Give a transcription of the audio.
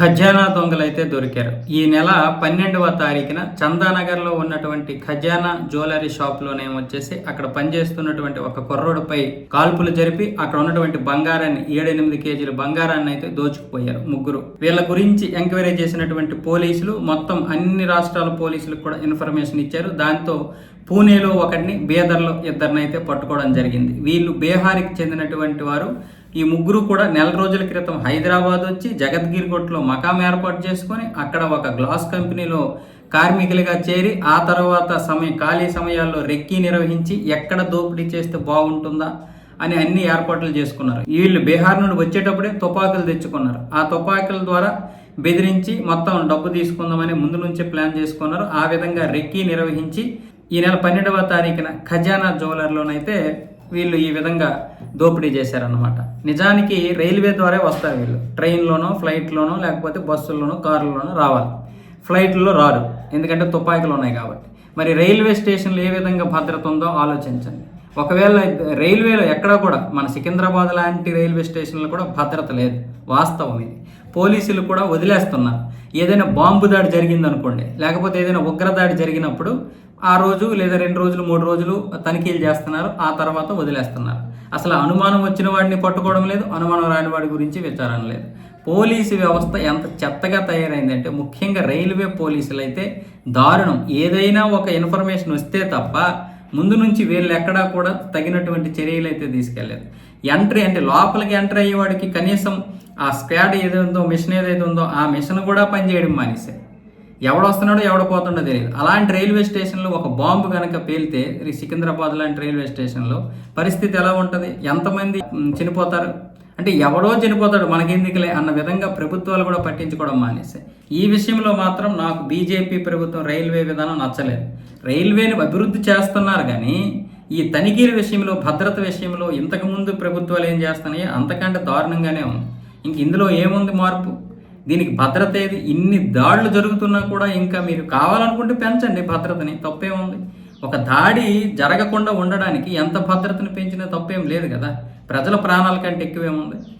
ఖజానా దొంగలైతే దొరికారు. ఈ నెల పన్నెండవ తారీఖున చందానగర్లో ఉన్నటువంటి ఖజానా జ్యువెలరీ షాప్లోనే వచ్చేసి అక్కడ పనిచేస్తున్నటువంటి ఒక కుర్రోడుపై కాల్పులు జరిపి అక్కడ ఉన్నటువంటి బంగారాన్ని ఏడెనిమిది కేజీల బంగారాన్ని అయితే దోచుకుపోయారు ముగ్గురు. వీళ్ళ గురించి ఎంక్వైరీ చేసినటువంటి పోలీసులు మొత్తం అన్ని రాష్ట్రాల పోలీసులకు కూడా ఇన్ఫర్మేషన్ ఇచ్చారు. దాంతో పూణేలో ఒకరిని బీదర్లో ఇద్దరిని అయితే పట్టుకోవడం జరిగింది. వీళ్ళు బీహార్కి చెందినటువంటి వారు ఈ ముగ్గురు కూడా నెల రోజుల క్రితం హైదరాబాద్ వచ్చి జగద్గిరిగుట్టలో మకాం ఏర్పాటు చేసుకొని అక్కడ ఒక గ్లాస్ కంపెనీలో కార్మికులుగా చేరి ఆ తర్వాత సమయం ఖాళీ సమయాల్లో రెక్కీ నిర్వహించి ఎక్కడ దోపిడీ చేస్తే బాగుంటుందా అని అన్ని ఏర్పాట్లు చేసుకున్నారు. వీళ్ళు బీహార్ నుండి వచ్చేటప్పుడే తుపాకులు తెచ్చుకున్నారు. ఆ తుపాకుల ద్వారా బెదిరించి మొత్తం డబ్బు తీసుకుందామని ముందు నుంచే ప్లాన్ చేసుకున్నారు. ఆ విధంగా రెక్కీ నిర్వహించి ఈ నెల పన్నెండవ తారీఖున ఖజానా జ్యువెలర్లోనైతే వీళ్ళు ఈ విధంగా దోపిడీ చేశారన్నమాట. నిజానికి రైల్వే ద్వారా వస్తారు వీళ్ళు. ట్రైన్లోనో ఫ్లైట్లోనో లేకపోతే బస్సుల్లోనో కారుల్లోనో రావాలి. ఫ్లైట్లో రారు. ఎందుకంటే తుపాకులు ఉన్నాయి కాబట్టి. మరి రైల్వే స్టేషన్లో ఏ విధంగా భద్రత ఉందో ఆలోచించండి. ఒకవేళ రైల్వేలో ఎక్కడ కూడా మన సికింద్రాబాద్ లాంటి రైల్వే స్టేషన్లో కూడా భద్రత లేదు. వాస్తవం ఇది. పోలీసులు కూడా వదిలేస్తున్నారు. ఏదైనా బాంబు దాడి జరిగిందనుకోండి లేకపోతే ఏదైనా ఉగ్రదాడి జరిగినప్పుడు ఆ రోజు లేదా రెండు రోజులు మూడు రోజులు తనిఖీలు చేస్తున్నారు ఆ తర్వాత వదిలేస్తున్నారు. అసలు అనుమానం వచ్చిన వాడిని పట్టుకోవడం లేదు అనుమానం రాని వాడి గురించి విచారణ లేదు. పోలీసు వ్యవస్థ ఎంత చెత్తగా తయారైందంటే ముఖ్యంగా రైల్వే పోలీసులు అయితే దారుణం. ఏదైనా ఒక ఇన్ఫర్మేషన్ వస్తే తప్ప ముందు నుంచి వీళ్ళు ఎక్కడా కూడా తగినటువంటి చర్యలు అయితే తీసుకెళ్ళేదు. ఎంట్రీ అంటే లోపలికి ఎంటర్ అయ్యేవాడికి కనీసం ఆ స్క్వాడ్ ఏదైందో మిషన్ ఏదైతే ఉందో ఆ మిషన్ కూడా పనిచేయడం మానేశారు. ఎవడొస్తున్నాడో ఎవడ పోతుండో తెలియదు. అలాంటి రైల్వే స్టేషన్లో ఒక బాంబు కనుక పేలితే సికింద్రాబాద్ లాంటి రైల్వే స్టేషన్లో పరిస్థితి ఎలా ఉంటుంది? ఎంతమంది చనిపోతారు? అంటే ఎవడో చనిపోతాడు మనకెందుకులే అన్న విధంగా ప్రభుత్వాలు కూడా పట్టించుకోవడం మానేసాయి ఈ విషయంలో మాత్రం నాకు బీజేపీ ప్రభుత్వం రైల్వే విధానం నచ్చలేదు. రైల్వేని అభివృద్ధి చేస్తున్నారు కానీ ఈ తనిఖీల విషయంలో భద్రత విషయంలో ఇంతకుముందు ప్రభుత్వాలు ఏం చేస్తున్నాయో అంతకంటే దారుణంగానే ఉంది. ఇంక ఇందులో ఏముంది మార్పు? దీనికి భద్రత ఏది? ఇన్ని దాడులు జరుగుతున్నా కూడా ఇంకా మీరు కావాలనుకుంటే పెంచండి భద్రతని తప్పేముంది ఒక దాడి జరగకుండా ఉండడానికి ఎంత భద్రతను పెంచినా తప్పేం లేదు కదా. ప్రజల ప్రాణాల కంటే ఎక్కువేముంది